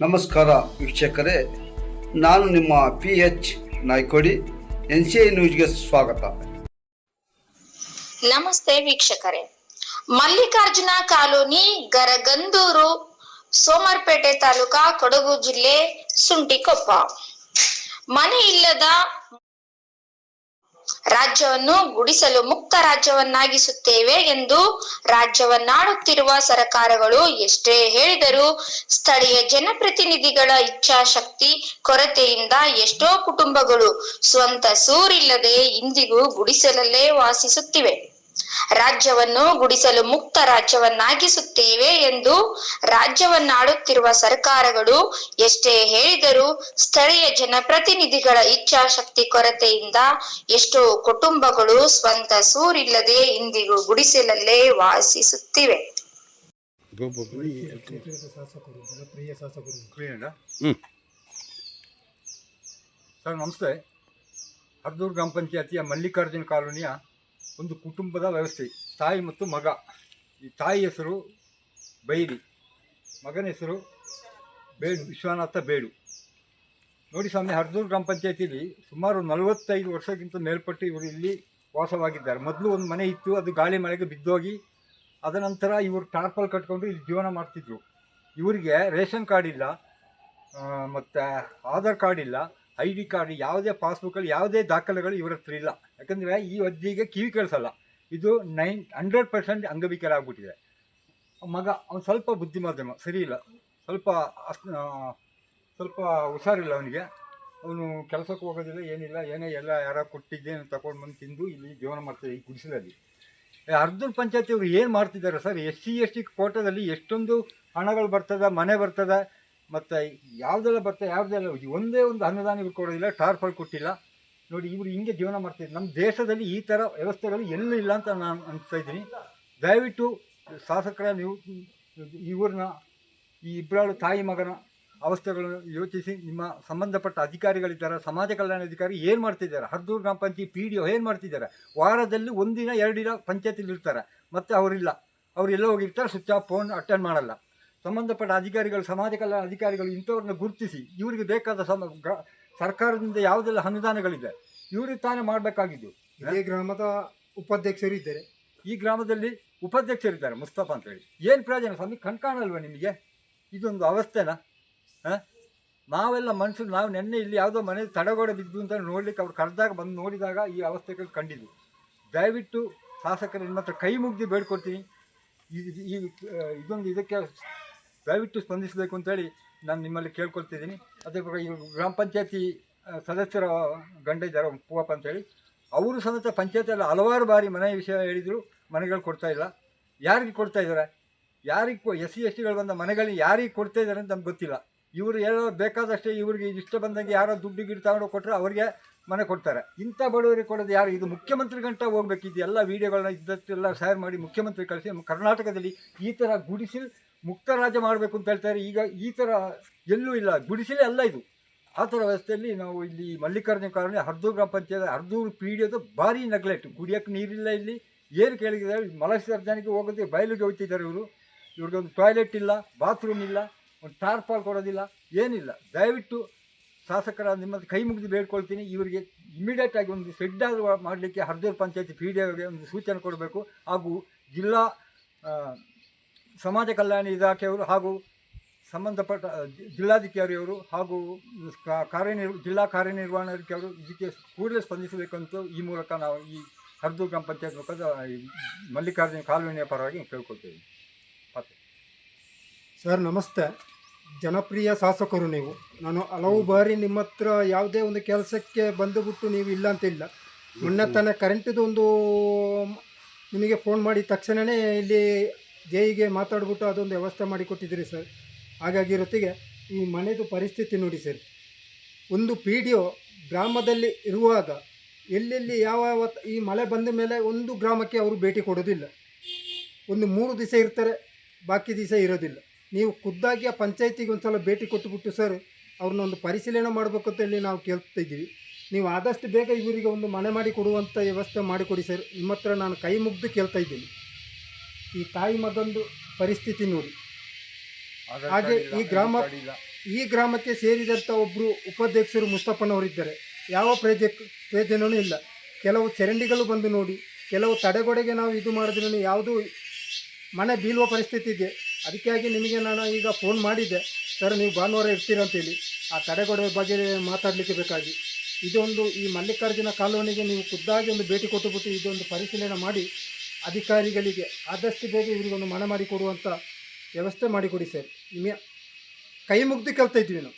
ನಮಸ್ಕಾರ ವೀಕ್ಷಕರೇ, ನಾನು ನಿಮ್ಮ P H Naikodi N C I ನ್ಯೂಸ್ಗೆ ಸ್ವಾಗತ. ನಮಸ್ತೆ ವೀಕ್ಷಕರೇ. ಮಲ್ಲಿಕಾರ್ಜುನ ಕಾಲೋನಿ, ಗರಗಂದೂರು, ಸೋಮರ್ಪೇಟೆ ತಾಲೂಕಾ ಕೊಡಗು ಜಿಲ್ಲೆ, ಸುಂಟಿಕೊಪ್ಪ. ಮನೆ ಇಲ್ಲದ ರಾಜ್ಯವನ್ನು ಗುಡಿಸಲು ಮುಕ್ತ ರಾಜ್ಯವನ್ನಾಗಿಸುತ್ತೇವೆ ಎಂದು ರಾಜ್ಯವನ್ನಾಡುತ್ತಿರುವ ಸರ್ಕಾರಗಳು ಎಷ್ಟೇ ಹೇಳಿದರೂ ಸ್ಥಳೀಯ ಜನಪ್ರತಿನಿಧಿಗಳ ಇಚ್ಛಾಶಕ್ತಿ, ಕೊರತೆಯಿಂದ ಎಷ್ಟೋ ಕುಟುಂಬಗಳು ಸ್ವಂತ ಸೂರಿಲ್ಲದೆ ಇಂದಿಗೂ ಗುಡಿಸಲಲ್ಲೇ ವಾಸಿಸುತ್ತಿವೆ. ರಾಜ್ಯವನ್ನು ಗುಡಿಸಲು ಮುಕ್ತ ರಾಜ್ಯವನ್ನಾಗಿಸುತ್ತೇವೆ ಎಂದು ರಾಜ್ಯವನ್ನಾಡುತ್ತಿರುವ ಸರ್ಕಾರಗಳು ಎಷ್ಟೇ ಹೇಳಿದರೂ ಸ್ಥಳೀಯ ಜನಪ್ರತಿನಿಧಿಗಳ ಇಚ್ಛಾಶಕ್ತಿ ಕೊರತೆಯಿಂದ ಎಷ್ಟೋ ಕುಟುಂಬಗಳು ಸ್ವಂತ ಸೂರಿಲ್ಲದೆ ಇಂದಿಗೂ ಗುಡಿಸಲಲ್ಲೇ ವಾಸಿಸುತ್ತಿವೆ. ನಮಸ್ತೆ. ಹರ್ದೂರ್ ಗ್ರಾಮ ಪಂಚಾಯತಿಯ ಮಲ್ಲಿಕಾರ್ಜುನ್ ಕಾಲೋನಿಯ ಒಂದು ಕುಟುಂಬದ ವ್ಯವಸ್ಥೆ. ತಾಯಿ ಮತ್ತು ಮಗ. ಈ ತಾಯಿ ಹೆಸರು ಬೈರಿ ಮಗನ ಹೆಸರು ಬೇಡು ವಿಶ್ವನಾಥ ಬೇಡು ನೋಡಿ ಸ್ವಾಮಿ, ಹರ್ದೂರು ಗ್ರಾಮ ಪಂಚಾಯತಿಲಿ ಸುಮಾರು ನಲವತ್ತೈದು ವರ್ಷಕ್ಕಿಂತ ಮೇಲ್ಪಟ್ಟು ಇವರು ಇಲ್ಲಿ ವಾಸವಾಗಿದ್ದಾರೆ. ಮೊದಲು ಒಂದು ಮನೆ ಇತ್ತು, ಅದು ಗಾಳಿ ಮಳೆಗೆ ಬಿದ್ದೋಗಿ ಅದನಂತರ ಇವರು ಟಾರ್ಪಲ್ ಕಟ್ಕೊಂಡು ಇಲ್ಲಿ ಜೀವನ ಮಾಡ್ತಿದ್ರು. ಇವರಿಗೆ ರೇಷನ್ ಕಾರ್ಡ್ ಇಲ್ಲ ಮತ್ತು ಆಧಾರ್ ಕಾರ್ಡ್ ಇಲ್ಲ. ಐ ಡಿ ಕಾರ್ಡ್, ಯಾವುದೇ ಪಾಸ್ಬುಕ್ಕಲ್ಲಿ ಯಾವುದೇ ದಾಖಲೆಗಳು ಇವ್ರ ಹತ್ರ ಇಲ್ಲ. ಯಾಕಂದರೆ ಈ ಅಜ್ಜಿಗೆ ಕಿವಿ ಕೇಳಿಸಲ್ಲ. ಇದು ನೈನ್, ಹಂಡ್ರೆಡ್ ಪರ್ಸೆಂಟ್ ಅಂಗವಿಕಲ ಆಗ್ಬಿಟ್ಟಿದೆ ಮಗ, ಅವ್ನು ಸ್ವಲ್ಪ ಬುದ್ಧಿಮಾಧ್ಯಮ, ಸರಿ ಇಲ್ಲ. ಸ್ವಲ್ಪ ಅಸ್ ಸ್ವಲ್ಪ ಹುಷಾರಿಲ್ಲ ಅವನಿಗೆ. ಅವನು ಕೆಲಸಕ್ಕೆ ಹೋಗೋದಿಲ್ಲ, ಏನಿಲ್ಲ, ಏನೇ ಎಲ್ಲ ಯಾರೋ ಕೊಟ್ಟಿದ್ದೇನು ತಗೊಂಡು ಬಂದು ತಿಂದು ಇಲ್ಲಿ ಜೀವನ ಮಾಡ್ತಿದ್ದೆ ಈ ಗುಡಿಸಲಲ್ಲಿ. ಅರ್ಜುನ್ ಪಂಚಾಯತಿ ಅವರು ಏನು ಮಾಡ್ತಿದ್ದಾರೆ sir? S C, S T ಕೋಟದಲ್ಲಿ ಎಷ್ಟೊಂದು ಹಣಗಳು ಬರ್ತದೆ, ಮನೆ ಬರ್ತದೆ ಮತ್ತು ಯಾವುದೆಲ್ಲ ಬರ್ತದೆ ಯಾವುದೆಲ್ಲ ಒಂದೇ ಒಂದು ಅನ್ನದಾನ ಇವ್ರು ಕೊಡೋದಿಲ್ಲ ಟಾರ್ಫಲ್ ಕೊಟ್ಟಿಲ್ಲ. ನೋಡಿ, ಇವರು ಹಿಂಗೆ ಜೀವನ ಮಾಡ್ತಿದ್ರು. ನಮ್ಮ ದೇಶದಲ್ಲಿ ಈ ಥರ ವ್ಯವಸ್ಥೆಗಳು ಎಲ್ಲೂ ಇಲ್ಲ ಅಂತ ನಾನು ಅನಿಸ್ತಾ ಇದ್ದೀನಿ. ದಯವಿಟ್ಟು ಶಾಸಕರ ನೀವು ಇವ್ರನ್ನ ಈ ಇಬ್ಬರಾಳು ತಾಯಿ ಮಗನ ಅವಸ್ಥೆಗಳನ್ನು ಯೋಚಿಸಿ. ನಿಮ್ಮ ಸಂಬಂಧಪಟ್ಟ ಅಧಿಕಾರಿಗಳಿದ್ದಾರೆ, ಸಮಾಜ ಕಲ್ಯಾಣ ಅಧಿಕಾರಿ ಏನು ಮಾಡ್ತಿದ್ದಾರೆ? ಹರ್ದೂರು ಗ್ರಾಮ ಪಂಚಾಯತ್ ಪಿ ಡಿ ಒ ಏನು ಮಾಡ್ತಿದ್ದಾರೆ? ವಾರದಲ್ಲಿ ಒಂದಿನ ಎರಡು ದಿನ ಪಂಚಾಯತಿಲಿ ಇರ್ತಾರೆ ಮತ್ತು ಅವರಿಲ್ಲ. ಅವ್ರು ಎಲ್ಲೋ ಹೋಗಿರ್ತಾರೆ, ಸ್ವಿಚ್ ಆಫ್ ಫೋನ್ ಅಟೆಂಡ್ ಮಾಡಲ್ಲ. ಸಂಬಂಧಪಟ್ಟ ಅಧಿಕಾರಿಗಳು ಸಮಾಜ ಕಲ್ಯಾಣ ಅಧಿಕಾರಿಗಳು ಇಂಥವ್ರನ್ನ ಗುರುತಿಸಿ ಇವರಿಗೆ ಬೇಕಾದ ಸಮ ಸರ್ಕಾರದಿಂದ ಯಾವುದೆಲ್ಲ ಅನುದಾನಗಳಿದೆ ಇವರಿಗೆ ತಾನೇ ಮಾಡಬೇಕಾಗಿದ್ದು. ಇದೇ ಗ್ರಾಮದ ಉಪಾಧ್ಯಕ್ಷರು ಇದ್ದಾರೆ ಈ ಗ್ರಾಮದಲ್ಲಿ ಉಪಾಧ್ಯಕ್ಷರಿದ್ದಾರೆ ಮುಸ್ತಫಾ ಅಂತೇಳಿ ಏನು ಪ್ರಯೋಜನ ಸ್ವಾಮಿ? ಕಣ್ಕಾಣಲ್ವ ನಿಮಗೆ? ಇದೊಂದು ಅವಸ್ಥೆನಾ? ಹಾಂ? ನಾವೆಲ್ಲ ಮನುಷ್ಯರು ನಾವು ನೆನ್ನೆ ಇಲ್ಲಿ ಯಾವುದೋ ಮನೆ ತಡೆಗೋಡೆ ಬಿದ್ದು ಅಂತ ನೋಡಲಿಕ್ಕೆ ಅವ್ರು ಕರೆದಾಗ ಬಂದು ನೋಡಿದಾಗ ಈ ಅವಸ್ಥೆಗಳು ಕಂಡಿದ್ದು. ದಯವಿಟ್ಟು ಶಾಸಕರು ನಿಮ್ಮ ಹತ್ರ ಕೈ ಮುಗ್ದು ಬೇಡ್ಕೊಡ್ತೀನಿ. ಇದು ಈ ಆ, ಇದೊಂದು ಇದಕ್ಕೆ ದಯವಿಟ್ಟು ಸ್ಪಂದಿಸಬೇಕು ಅಂತೇಳಿ ನಾನು ನಿಮ್ಮಲ್ಲಿ ಕೇಳ್ಕೊಳ್ತಿದ್ದೀನಿ. ಅದೇ ಪ್ರಕಾರ ಇವರು ಗ್ರಾಮ ಪಂಚಾಯತಿ ಸದಸ್ಯರ ಗಂಡ ಇದ್ದಾರೆ, ಪೂವಪ್ಪ ಅಂತೇಳಿ ಅವರು ಸಮೇತ ಪಂಚಾಯತಿಯಲ್ಲಿ ಹಲವಾರು ಬಾರಿ ಮನೆ ವಿಷಯ ಹೇಳಿದರು, ಮನೆಗಳು ಕೊಡ್ತಾ ಇಲ್ಲ. ಯಾರಿಗೆ ಕೊಡ್ತಾ ಇದ್ದಾರೆ? ಯಾರಿಗೆ ಎಸ್ ಸಿ, ಎಸ್ ಟಿಗಳು ಬಂದ ಮನೆಗಳಿಗೆ ಯಾರಿಗೆ ಕೊಡ್ತಾ ಇದ್ದಾರೆ ಅಂತ ನಮ್ಗೆ ಗೊತ್ತಿಲ್ಲ. ಇವರು ಏನೋ ಬೇಕಾದಷ್ಟೇ ಇವರಿಗೆ ಇಷ್ಟ ಬಂದಂಗೆ ಯಾರೋ ದುಡ್ಡು ಗಿಡ್ಡು ತಗೊಂಡು ಕೊಟ್ಟರೆ ಅವರಿಗೆ ಮನೆ ಕೊಡ್ತಾರೆ. ಇಂಥ ಬಡವರಿಗೆ ಕೊಡೋದು ಯಾರು? ಇದು ಮುಖ್ಯಮಂತ್ರಿ ಗಂಟ ಹೋಗ್ಬೇಕಿದ್ದು ಎಲ್ಲ ವೀಡಿಯೋಗಳನ್ನ ಇದ್ದಷ್ಟೆಲ್ಲ ಶೇರ್ ಮಾಡಿ ಮುಖ್ಯಮಂತ್ರಿ ಕಳಿಸಿ, ಕರ್ನಾಟಕದಲ್ಲಿ ಈ ಥರ ಗುಡಿಸಿಲ್ ಮುಕ್ತ ರಾಜ್ಯ ಮಾಡಬೇಕು ಅಂತ ಹೇಳ್ತಾರೆ ಈಗ ಈ ಥರ ಎಲ್ಲೂ ಇಲ್ಲ. ಗುಡಿಸಲೇ ಅಲ್ಲ ಇದು. ಆ ಥರ ವ್ಯವಸ್ಥೆಯಲ್ಲಿ ನಾವು ಇಲ್ಲಿ ಮಲ್ಲಿಕಾರ್ಜುನ ಕಾಲೋನಿ ಹರ್ದೂರು ಗ್ರಾಮ ಪಂಚಾಯತ್, ಹರ್ದೂರು ಪಿ ಭಾರಿ ನೆಗ್ಲೆಕ್ಟ್ ಕುಡಿಯೋಕ್ಕೆ ನೀರಿಲ್ಲ ಇಲ್ಲಿ. ಏನು ಕೇಳಿದ್ದಾರೆ? ಮಲ ಹೋಗೋದು ಬಯಲಿಗೆ ಹೋಗ್ತಿದ್ದಾರೆ ಇವರು. ಇವ್ರಿಗೆ ಒಂದು ಟಾಯ್ಲೆಟ್ ಇಲ್ಲ ಬಾತ್ರೂಮ್ ಇಲ್ಲ, ಒಂದು ಟಾರ್ಪಾಲ್ ಕೊಡೋದಿಲ್ಲ, ಏನಿಲ್ಲ. ದಯವಿಟ್ಟು ಶಾಸಕರ ನಿಮ್ಮ ಕೈ ಮುಗಿದು ಬೇಡ್ಕೊಳ್ತೀನಿ. ಇವರಿಗೆ ಇಮಿಡಿಯೇಟ್ ಆಗಿ ಒಂದು ಶೆಡ್ ಮಾಡಲಿಕ್ಕೆ ಹರ್ದೂರು ಪಂಚಾಯತಿ ಪಿ ಡಿ ಒಂದು ಸೂಚನೆ ಕೊಡಬೇಕು. ಹಾಗೂ ಜಿಲ್ಲಾ ಸಮಾಜ ಕಲ್ಯಾಣ ಇಲಾಖೆಯವರು ಹಾಗೂ ಸಂಬಂಧಪಟ್ಟ ಜಿಲ್ಲಾಧಿಕಾರಿಯವರು ಹಾಗೂ ಕಾರ್ಯನಿರ್, ಜಿಲ್ಲಾ ಕಾರ್ಯನಿರ್ವಹಣಾಧಿಕಾರಿಯವರು ಇದಕ್ಕೆ ಕೂಡಲೇ ಸ್ಪಂದಿಸಬೇಕಂತ ಈ ಮೂಲಕ ನಾವು ಈ ಹರಿದು ಗ್ರಾಮ ಪಂಚಾಯತ್ ಮುಖದ ಮಲ್ಲಿಕಾರ್ಜುನ ಕಾಲೋನಿಯ ಪರವಾಗಿ ಕೇಳ್ಕೊಳ್ತೇವೆ. ಸರ್, ನಮಸ್ತೆ. ಜನಪ್ರಿಯ ಶಾಸಕರು ನೀವು. ನಾನು ಹಲವು ಬಾರಿ ನಿಮ್ಮ ಹತ್ರ ಯಾವುದೇ ಒಂದು ಕೆಲಸಕ್ಕೆ ಬಂದುಬಿಟ್ಟು ನೀವು ಇಲ್ಲ ಅಂತಿಲ್ಲ. ಮೊನ್ನೆ ತಾನೇ ಕರೆಂಟಿದು ಒಂದು, ನಿಮಗೆ ಫೋನ್ ಮಾಡಿ ತಕ್ಷಣವೇ ಇಲ್ಲಿ ಜೈಗೆ ಮಾತಾಡ್ಬಿಟ್ಟು ಅದೊಂದು ವ್ಯವಸ್ಥೆ ಮಾಡಿ ಕೊಟ್ಟಿದ್ದೀರಿ ಸರ್. ಹಾಗಾಗಿ ಜೊತೆಗೆ ಈ ಮನೆದು ಪರಿಸ್ಥಿತಿ ನೋಡಿ ಸರ್. ಒಂದು ಪಿ ಡಿ ಒ ಗ್ರಾಮದಲ್ಲಿ ಇರುವಾಗ ಎಲ್ಲೆಲ್ಲಿ ಯಾವ ಯಾವ ಈ ಮಳೆ ಬಂದ ಮೇಲೆ ಒಂದು ಗ್ರಾಮಕ್ಕೆ ಅವರು ಭೇಟಿ ಕೊಡೋದಿಲ್ಲ. ಒಂದು ಮೂರು ದಿವಸ ಇರ್ತಾರೆ, ಬಾಕಿ ದಿವಸ ಇರೋದಿಲ್ಲ. ನೀವು ಖುದ್ದಾಗಿ ಆ ಪಂಚಾಯತಿಗೆ ಒಂದು ಸಲ ಭೇಟಿ ಕೊಟ್ಟುಬಿಟ್ಟು ಸರ್, ಅವ್ರನ್ನ ಒಂದು ಪರಿಶೀಲನೆ ಮಾಡಬೇಕು ಅಂತ ಹೇಳಿ ನಾವು ಕೇಳ್ತಾ ಇದ್ದೀವಿ. ನೀವು ಆದಷ್ಟು ಬೇಗ ಇವರಿಗೆ ಒಂದು ಮನೆ ಮಾಡಿ ಕೊಡುವಂಥ ವ್ಯವಸ್ಥೆ ಮಾಡಿಕೊಡಿ ಸರ್. ನಿಮ್ಮ ಹತ್ರ ನಾನು ಕೈ ಮುಗ್ದು ಕೇಳ್ತಾ ಇದ್ದೀನಿ. ಈ ತಾಯಿ ಮಗಂದು ಪರಿಸ್ಥಿತಿ ನೋಡಿ. ಹಾಗೆ ಈ ಗ್ರಾಮ ಈ ಗ್ರಾಮಕ್ಕೆ ಸೇರಿದಂಥ ಒಬ್ಬರು ಉಪಾಧ್ಯಕ್ಷರು ಮುಸ್ತಪ್ಪನವರಿದ್ದಾರೆ ಯಾವ ಪ್ರಯೋಜ ಪ್ರಯೋಜನವೂ ಇಲ್ಲ. ಕೆಲವು ಚರಂಡಿಗಳು ಬಂದು ನೋಡಿ ಕೆಲವು ತಡೆಗೋಡೆಗೆ ನಾವು ಇದು ಮಾಡಿದ್ರೂ ಯಾವುದು ಮನೆ ಬೀಳುವ ಪರಿಸ್ಥಿತಿ ಇದೆ. ಅದಕ್ಕಾಗಿ ನಿಮಗೆ ನಾನು ಈಗ ಫೋನ್ ಮಾಡಿದ್ದೆ. ಸರ್ ನೀವು ಭಾನುವಾರ ಇರ್ತೀರ ಅಂತೇಳಿ. ಆ ತಡೆಗೋಡೆ ಬಗ್ಗೆ ಮಾತಾಡಲಿಕ್ಕೆ ಬೇಕಾಗಿ. ಇದೊಂದು ಈ ಮಲ್ಲಿಕಾರ್ಜುನ ಕಾಲೋನಿಗೆ ನೀವು ಖುದ್ದಾಗಿ ಒಂದು ಭೇಟಿ ಕೊಟ್ಟುಬಿಟ್ಟು ಇದೊಂದು ಪರಿಶೀಲನೆ ಮಾಡಿ. ಅಧಿಕಾರಿಗಳಿಗೆ ಆದಷ್ಟು ಬೇಗ ಇವರಿಗೊಂದು ಮನ ಮಾಡಿ ಕೊಡುವಂಥ ವ್ಯವಸ್ಥೆ ಮಾಡಿಕೊಡಿ ಸರ್. ಇಮೆ ಕೈ ಮುಗ್ದು ಕೇಳ್ತಾ ಇದ್ವಿ ನಾವು.